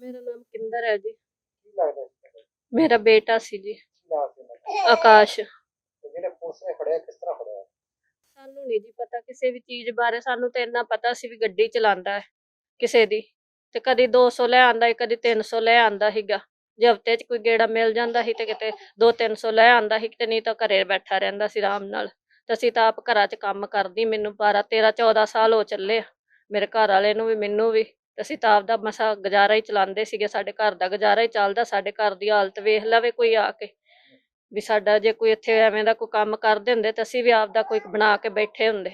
ਨਾਮ ਕਿੰਦਰ ਹੈ ਜੀ। ਕੀ ਲੱਗਦਾ ਸੀ ਤੁਹਾਨੂੰ? ਮੇਰਾ ਬੇਟਾ ਸੀ ਜੀ। ਕੀ ਨਾਮ ਦਾ? ਆਕਾਸ਼। ਤੇ ਜਿਹੜੇ ਪੁਲਿਸ ਨੇ ਫੜਿਆ ਕਿਸ ਤਰ੍ਹਾਂ ਫੜਿਆ? ਸਾਨੂੰ ਨਹੀਂ ਜੀ ਪਤਾ ਕਿਸੇ ਵੀ ਚੀਜ਼ ਬਾਰੇ ਸਾਨੂੰ ਤੇ ਇੰਨਾ ਪਤਾ ਸੀ ਵੀ ਗੱਡੀ ਚਲਾਉਂਦਾ ਹੈ ਕਿਸੇ ਦੀ। ਤੇ ਕਦੀ 200 ਲੈ ਆਂਦਾ ਸੀ ਕਦੀ 300 ਲੈ ਆਂਦਾ ਸੀਗਾ। ਜੇ ਹਫ਼ਤੇ 'ਚ ਕੋਈ ਗੇੜਾ ਮਿਲ ਜਾਂਦਾ ਸੀ ਤੇ ਕਿਤੇ 2-300 ਲੈ ਆਂਦਾ ਸੀ ਤੇ ਨਹੀਂ ਤਾਂ ਘਰੇ ਬੈਠਾ ਰਹਿੰਦਾ ਸੀ ਆਰਾਮ ਨਾਲ। ਤੇ ਅਸੀਂ ਤਾਂ ਆਪ ਘਰਾਂ 'ਚ ਕੰਮ ਕਰਦੀ ਮੈਨੂੰ 12 13 14 ਸਾਲ ਹੋ ਚੱਲੇ ਆ। ਮੇਰੇ ਘਰ ਵਾਲੇ ਨੂੰ ਵੀ, ਮੈਨੂੰ ਵੀ। ਅਸੀਂ ਤਾਂ ਆਪਦਾ ਮਸਾ ਗੁਜ਼ਾਰਾ ਹੀ ਚਲਾਉਂਦੇ ਸੀਗੇ, ਸਾਡੇ ਘਰ ਦਾ ਗੁਜ਼ਾਰਾ ਹੀ ਚੱਲਦਾ, ਸਾਡੇ ਘਰ ਦੀ ਹਾਲਤ ਵੇਖ ਲਵੇ ਕੋਈ ਆ ਕੇ। ਵੀ ਸਾਡਾ ਜੇ ਕੋਈ ਇੱਥੇ ਐਵੇਂ ਦਾ ਕੋਈ ਕੰਮ ਕਰਦੇ ਹੁੰਦੇ, ਤਾਂ ਅਸੀਂ ਵੀ ਆਪਦਾ ਕੋਈ ਬਣਾ ਕੇ ਬੈਠੇ ਹੁੰਦੇ।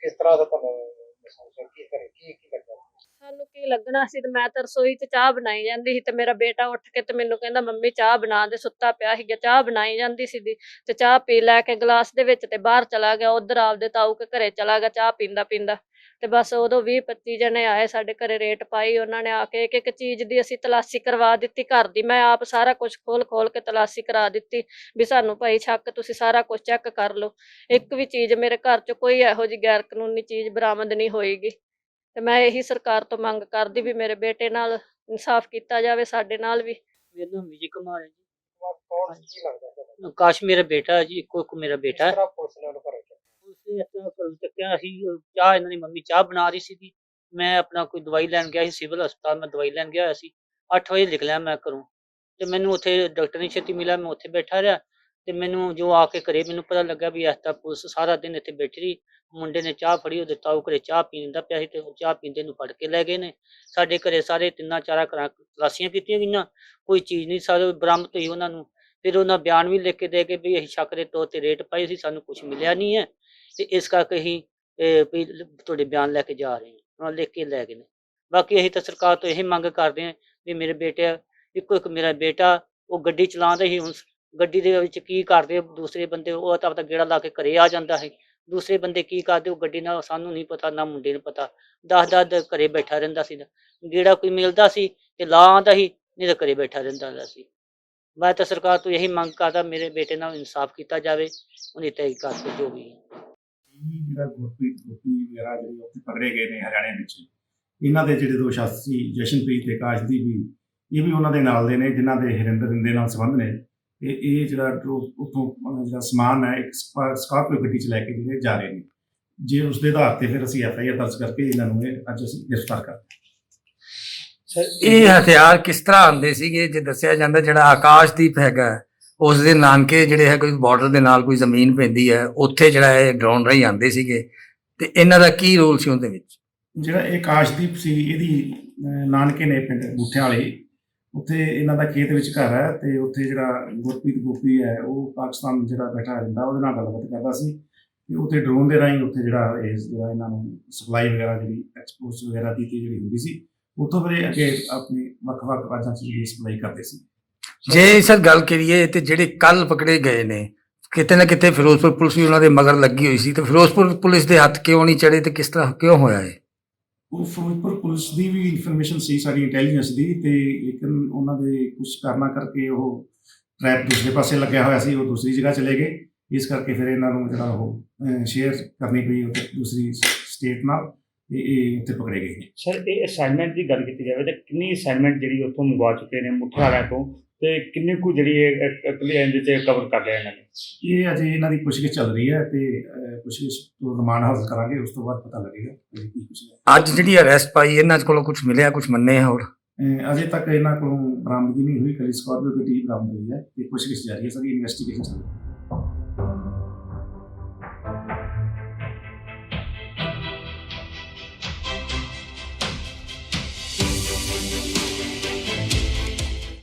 ਕਿਸ ਤਰ੍ਹਾਂ ਦਾ ਤੁਹਾਨੂੰ ਮਹਿਸੂਸ ਹੋਇਆ ਕੀ ਕਰੇ ਕੀ ਕੀ ਲੱਗਾ ਸਾਨੂੰ ਕੀ ਲੱਗਣਾ ਸੀ ਤੇ ਮੈਂ ਤਾਂ ਰਸੋਈ 'ਚ ਚਾਹ ਬਣਾਈ ਜਾਂਦੀ ਸੀ ਤੇ ਮੇਰਾ ਬੇਟਾ ਉੱਠ ਕੇ ਤੇ ਮੈਨੂੰ ਕਹਿੰਦਾ, ਮੰਮੀ, ਚਾਹ ਬਣਾ ਦੇ। ਸੁੱਤਾ ਪਿਆ ਸੀ ਚਾਹ ਬਣਾਈ ਜਾਂਦੀ ਸੀ ਦੀ ਤੇ ਚਾਹ ਪੀ ਲੈ ਕੇ ਗਲਾਸ ਦੇ ਵਿੱਚ ਤੇ ਬਾਹਰ ਚਲਾ ਗਿਆ, ਉਧਰ ਆਪਦੇ ਤਾਊ ਕੇ ਘਰੇ ਚਲਾ ਗਿਆ ਚਾਹ ਪੀਂਦਾ ਪੀਂਦਾ ਤੇ ਬਸ ਉਦੋਂ 20 25 ਜਣੇ ਆਏ ਸਾਡੇ ਘਰੇ, ਰੇਟ ਪਾਈ ਉਹਨਾਂ ਨੇ ਆ ਕੇ ਇੱਕ ਇੱਕ ਚੀਜ਼ ਦੀ ਅਸੀਂ ਤਲਾਸ਼ੀ ਕਰਵਾ ਦਿੱਤੀ ਘਰ ਦੀ, ਮੈਂ ਆਪ ਸਾਰਾ ਕੁਝ ਖੋਲ ਖੋਲ ਕੇ ਤਲਾਸ਼ੀ ਕਰਾ ਦਿੱਤੀ ਵੀ ਸਾਨੂੰ ਭਾਈ ਛੱਕ ਤੁਸੀਂ ਸਾਰਾ ਕੁਝ ਚੈੱਕ ਕਰ ਲਓ। ਇੱਕ ਵੀ ਚੀਜ਼ ਮੇਰੇ ਘਰ 'ਚ ਕੋਈ ਇਹੋ ਜਿਹੀ ਗੈਰ ਕਾਨੂੰਨੀ ਚੀਜ਼ ਬਰਾਮਦ ਨਹੀਂ ਹੋਏਗੀ। ਤੇ ਮੈਂ ਇਹੀ ਸਰਕਾਰ ਤੋਂ ਮੰਗ ਕਰਦੀ ਵੀ ਮੇਰੇ ਬੇਟੇ ਨਾਲ ਇਨਸਾਫ ਕੀਤਾ ਜਾਵੇ ਸਾਡੇ ਨਾਲ ਵੀ। ਮੇਰਾ ਨਾਮ ਵਿਜੇ ਕੁਮਾਰ ਹੈ ਜੀ। ਤੁਹਾਡਾ ਕੌਣ ਸੀ? ਕੀ ਲੱਗਦਾ ਤੁਹਾਨੂੰ ਆਕਾਸ਼ ਮੇਰਾ ਬੇਟਾ ਹੈ ਜੀ ਇੱਕੋ ਇੱਕ ਮੇਰਾ ਬੇਟਾ। ਹੈ ਤਰ੍ਹਾਂ ਪੁਲਿਸ ਨੇ ਉਹਨੂੰ ਘਰੇ ਚੱਕਿਆ ਉਸੇ ਤਰ੍ਹਾਂ ਘਰੋਂ ਚੱਕਿਆ ਸੀ ਉਹ ਚਾਹ ਇਹਨਾਂ ਦੀ ਮੰਮੀ ਚਾਹ ਬਣਾ ਰਹੀ ਸੀਗੀ। ਮੈਂ ਆਪਣਾ ਕੋਈ ਦਵਾਈ ਲੈਣ ਗਿਆ ਸੀ ਸਿਵਲ ਹਸਪਤਾਲ ਮੈਂ ਦਵਾਈ ਲੈਣ ਗਿਆ ਹੋਇਆ ਸੀ। 8 ਵਜੇ ਨਿਕਲਿਆ ਮੈਂ ਘਰੋਂ। ਤੇ ਮੈਨੂੰ ਉੱਥੇ ਡਾਕਟਰ ਨਹੀਂ ਛੇਤੀ ਮਿਲਿਆ ਮੈਂ ਉੱਥੇ ਬੈਠਾ ਰਿਹਾ। ਤੇ ਮੈਨੂੰ ਜੋ ਆ ਕੇ ਘਰੇ ਮੈਨੂੰ ਪਤਾ ਲੱਗਾ ਵੀ ਇਸ ਤਰ੍ਹਾਂ ਪੁਲਿਸ ਸਾਰਾ ਦਿਨ ਇੱਥੇ ਬੈਠੀ ਰਹੀ। ਮੁੰਡੇ ਨੇ ਚਾਹ ਫੜੀ, ਉਹਦੇ ਤਾਊ ਘਰੇ ਚਾਹ ਪੀਣ ਪੀਂਦਾ ਪਿਆ ਸੀ ਤੇ ਉਹ ਚਾਹ ਪੀਂਦੇ ਨੂੰ ਫੜ ਕੇ ਲੈ ਗਏ ਨੇ। ਸਾਡੇ ਘਰੇ ਸਾਰੇ ਤਿੰਨਾਂ ਚਾਰਾਂ ਘਰਾਂ ਤਲਾਸ਼ੀਆਂ ਕੀਤੀਆਂ ਗਈਆਂ। ਕੋਈ ਚੀਜ਼ ਨਹੀਂ, ਸਾਰੇ ਬਰਾਮਦ ਹੋਈ ਉਹਨਾਂ ਨੂੰ। ਫਿਰ ਉਹਨਾਂ ਬਿਆਨ ਵੀ ਲਿਖ ਕੇ ਦੇ ਕੇ ਵੀ ਅਸੀਂ ਸ਼ੱਕ ਦੇ ਤੌਰ ਤੇ ਰੇਟ ਪਾਈ ਸੀ, ਸਾਨੂੰ ਕੁਝ ਮਿਲਿਆ ਨਹੀਂ ਹੈ। ਤੇ ਇਸ ਕਰਕੇ ਅਸੀਂ ਵੀ ਤੁਹਾਡੇ ਬਿਆਨ ਲੈ ਕੇ ਜਾ ਰਹੇ ਹਾਂ। ਉਹਨਾਂ ਲਿਖ ਕੇ ਲੈ ਗਏ ਨੇ। ਬਾਕੀ ਅਸੀਂ ਤਾਂ ਸਰਕਾਰ ਤੋਂ ਇਹ ਮੰਗ ਕਰਦੇ ਹਾਂ ਵੀ ਮੇਰੇ ਬੇਟੇ ਇੱਕੋ ਇੱਕ ਮੇਰਾ ਬੇਟਾ, ਉਹ ਗੱਡੀ ਚਲਾਉਂਦਾ ਸੀ, ਹੁਣ ਗੱਡੀ ਦੇ ਵਿੱਚ ਕੀ ਕਰਦੇ ਦੂਸਰੇ ਬੰਦੇ ਉਹ ਤਾਂ ਆਪਦਾ ਗੇੜਾ ਲਾ ਕੇ ਘਰੇ ਆ ਜਾਂਦਾ ਹੈ। ਦੂਸਰੇ ਬੰਦੇ ਕੀ ਕਰਦੇ ਉਹ ਗੱਡੀ ਨਾਲ ਸਾਨੂੰ ਨਹੀਂ ਪਤਾ, ਨਾ ਮੁੰਡੇ ਨੂੰ ਪਤਾ। ਦਸ ਦਸ ਘਰੇ ਬੈਠਾ ਰਹਿੰਦਾ ਸੀ। ਗੇੜਾ ਕੋਈ ਮਿਲਦਾ ਸੀ ਤੇ ਲਾ ਆਉਂਦਾ ਸੀ, ਨਹੀਂ ਤਾਂ ਘਰੇ ਬੈਠਾ ਰਹਿੰਦਾ ਹੁੰਦਾ ਸੀ। ਮੈਂ ਤਾਂ ਸਰਕਾਰ ਤੋਂ ਇਹੀ ਮੰਗ ਕਰਦਾ, ਮੇਰੇ ਬੇਟੇ ਨਾਲ ਇਨਸਾਫ ਕੀਤਾ ਜਾਵੇ ਉਹਦੀ ਤਹਿਕੀਕਾਤ ਤੇ ਜੋ ਜਿਹੜਾ ਗੁਰਪ੍ਰੀਤ ਗੋਪੀ ਵਗੈਰਾ ਜਿਹੜੇ ਉੱਥੇ ਪਕੜੇ ਗਏ ਨੇ ਹਰਿਆਣੇ ਵਿੱਚ, ਇਹਨਾਂ ਦੇ ਜਿਹੜੇ ਦੋ ਸ਼ਖਸ ਸੀ ਜਸ਼ਨਪ੍ਰੀਤ ਤੇ ਕਾਸ਼ਦੀਪ ਵੀ ਇਹ ਵੀ ਉਹਨਾਂ ਦੇ ਨਾਲ ਦੇ ਨੇ, ਜਿਨ੍ਹਾਂ ਦੇ ਹਰਿੰਦਰ ਦੇ ਨਾਲ ਸੰਬੰਧ ਨੇ। ਤੇ ਇਹ ਜਿਹੜਾ ਅਹ ਜਿਹੜਾ ਸਮਾਨ ਹੈ ਇੱਕ ਸਕਾਰਪੀਓ ਗੱਡੀ 'ਚ ਲੈ ਕੇ ਜਿਹੜੇ ਜਾ ਰਹੇ ਨੇ। ਜੇ ਉਸ ਦੇ ਆਧਾਰ ਤੇ ਫਿਰ ਅਸੀਂ ਐਫ ਆਈ ਆਰ ਦਰਜ ਕਰਕੇ ਇਹਨਾਂ ਨੂੰ ਇਹ ਅੱਜ ਅਸੀਂ ਗ੍ਰਿਫਤਾਰ ਕਰ ਇਹ ਹਥਿਆਰ ਕਿਸ ਤਰ੍ਹਾਂ ਆਉਂਦੇ ਸੀਗੇ? ਜੇ ਦੱਸਿਆ ਜਾਂਦਾ ਜਿਹੜਾ ਆਕਾਸ਼ਦੀਪ ਹੈਗਾ ਉਸ ਦੇ ਨਾਨਕੇ ਜਿਹੜੇ ਹੈ ਕੋਈ ਬਾਰਡਰ ਦੇ ਨਾਲ ਕੋਈ ਜ਼ਮੀਨ ਪੈਂਦੀ ਹੈ ਉੱਥੇ ਜਿਹੜਾ ਇਹ ਡਰੋਨ ਰਾਹੀਂ ਆਉਂਦੇ ਸੀਗੇ। ਤੇ ਇਹਨਾਂ ਦਾ ਕੀ ਰੋਲ ਸੀ ਉਹਦੇ ਵਿੱਚ? ਜਿਹੜਾ ਇਹ ਕਾਸ਼ਦੀਪ ਸੀ ਇਹਦੀ ਨਾਨਕੇ ਨੇ ਪਿੰਡ ਬੂਠਿਆਂ ਵਾਲੇ ਉੱਥੇ ਇਹਨਾਂ ਦਾ ਖੇਤ ਵਿੱਚ ਘਰ ਹੈ ਤੇ ਉੱਥੇ ਜਿਹੜਾ ਗੁਰਪ੍ਰੀਤ ਗੋਪੀ ਹੈ, ਉਹ ਪਾਕਿਸਤਾਨ ਜਿਹੜਾ ਬੈਠਾ ਰਹਿੰਦਾ, ਉਹਦੇ ਨਾਲ ਗੱਲਬਾਤ ਕਰਦਾ ਸੀ ਤੇ ਉੱਥੇ ਡਰੋਨ ਦੇ ਰਾਹੀਂ ਉੱਥੇ ਜਿਹੜਾ ਇਹ ਜਿਹੜਾ ਇਹਨਾਂ ਨੂੰ ਸਪਲਾਈ ਵਗੈਰਾ ਜਿਹੜੀ ਐਕਸਪੋਰਟ ਵਗੈਰਾ ਦੀ ਤੇ ਜਿਹੜੀ ਹੁੰਦੀ ਸੀ, ਉੱਥੋਂ ਫਿਰ ਇਹ ਅੱਗੇ ਆਪਣੀ ਵੱਖ-ਵੱਖ ਰਾਜਾਂ 'ਚ ਜਿਹੜੀ ਸਪਲਾਈ ਕਰਦੇ ਸੀ। ਜੇ ਸਰ ਗੱਲ ਕਰੀਏ ਤੇ ਜਿਹੜੇ ਕੱਲ ਪਕੜੇ ਗਏ ਨੇ, ਕਿਤੇ ਨਾ ਕਿਤੇ ਫਿਰੋਜ਼ਪੁਰ ਪੁਲਿਸ ਵੀ ਉਹਨਾਂ ਦੇ ਮਗਰ ਲੱਗੀ ਹੋਈ ਸੀ, ਤੇ ਫਿਰੋਜ਼ਪੁਰ ਪੁਲਿਸ ਦੇ ਹੱਥ ਕਿਉਂ ਨਹੀਂ ਚੜੇ ਤੇ ਕਿਸ ਤਰ੍ਹਾਂ ਕਿਉਂ ਹੋਇਆ ਇਹ? ਉਹ ਫਿਰੋਜ਼ਪੁਰ ਪੁਲਿਸ ਦੀ ਵੀ ਇਨਫੋਰਮੇਸ਼ਨ ਸੀ ਸਾਡੀ ਇੰਟੈਲੀਜੈਂਸ ਦੀ ਤੇ ਲੇਕਿਨ ਉਹਨਾਂ ਦੇ ਕੁਝ ਕਾਰਨਾਂ ਕਰਕੇ ਉਹ ਟਰੈਪ ਦੂਸਰੇ ਪਾਸੇ ਲੱਗਿਆ ਹੋਇਆ ਸੀ ਉਹ ਦੂਸਰੀ ਜਗ੍ਹਾ ਚਲੇ ਗਏ। ਇਸ ਕਰਕੇ ਫਿਰ ਇਹਨਾਂ ਨੂੰ ਜਿਹੜਾ ਉਹ ਸ਼ੇਅਰ ਕਰਨੀ ਪਈ ਉੱਥੇ ਦੂਸਰੀ ਸਟੇਟ ਨਾਲ ਇਹ ਉੱਥੇ ਪਕੜੇ ਗਏ। ਸਰ ਇਹ ਅਸਾਈਨਮੈਂਟ ਦੀ ਗੱਲ ਕੀਤੀ ਜਾਵੇ ਤਾਂ ਕਿੰਨੀ ਅਸਾਈਨਮੈਂਟ ਜਿਹੜੀ ਉੱਥੋਂ ਮੰਗਵਾ ਚੁੱਕੇ ਨੇ ਮੁੱਠਾ ਵਾਲਿਆਂ ਤੋਂ ਤੇ ਕਿੰਨੇ ਕੁ ਜਿਹੜੀ ਇਹ ਕਲੀਅਰ ਦੇ ਤੇ ਕਵਰ ਕਰ ਲਿਆ ਇਹਨਾਂ ਨੇ? ਇਹ ਅਜੇ ਇਹਨਾਂ ਦੀ ਪੁੱਛਗਿੱਛ ਚੱਲ ਰਹੀ ਹੈ ਤੇ ਪੁੱਛਗਿੱਛ ਤੋਂ ਰਿਮਾਂਡ ਹਾਸਲ ਕਰਾਂਗੇ ਉਸ ਤੋਂ ਬਾਅਦ ਪਤਾ ਲੱਗੇਗਾ ਕਿ ਕੀ ਕੁਛ ਹੈ। ਅੱਜ ਜਿਹੜੀ ਅਰੈਸਟ ਪਾਈ ਇਹਨਾਂ ਕੋਲੋਂ ਕੁਝ ਮਿਲਿਆ ਕੁਝ ਮੰਨੇ ਹੋਰ? ਅਜੇ ਤੱਕ ਇਹਨਾਂ ਕੋਲੋਂ ਬਰਾਮਦਗੀ ਨਹੀਂ ਹੋਈ ਕਲੀ ਸਕਾਰਪੀਓ ਗੱਡੀ ਬਰਾਮਦ ਹੋਈ ਹੈ ਤੇ ਪੁੱਛਗਿੱਛ ਜਾਰੀ ਹੈ ਸਾਡੀ ਇਨਵੈਸਟੀਗੇਸ਼ਨ ਚੱਲ ਰਹੀ ਹੈ।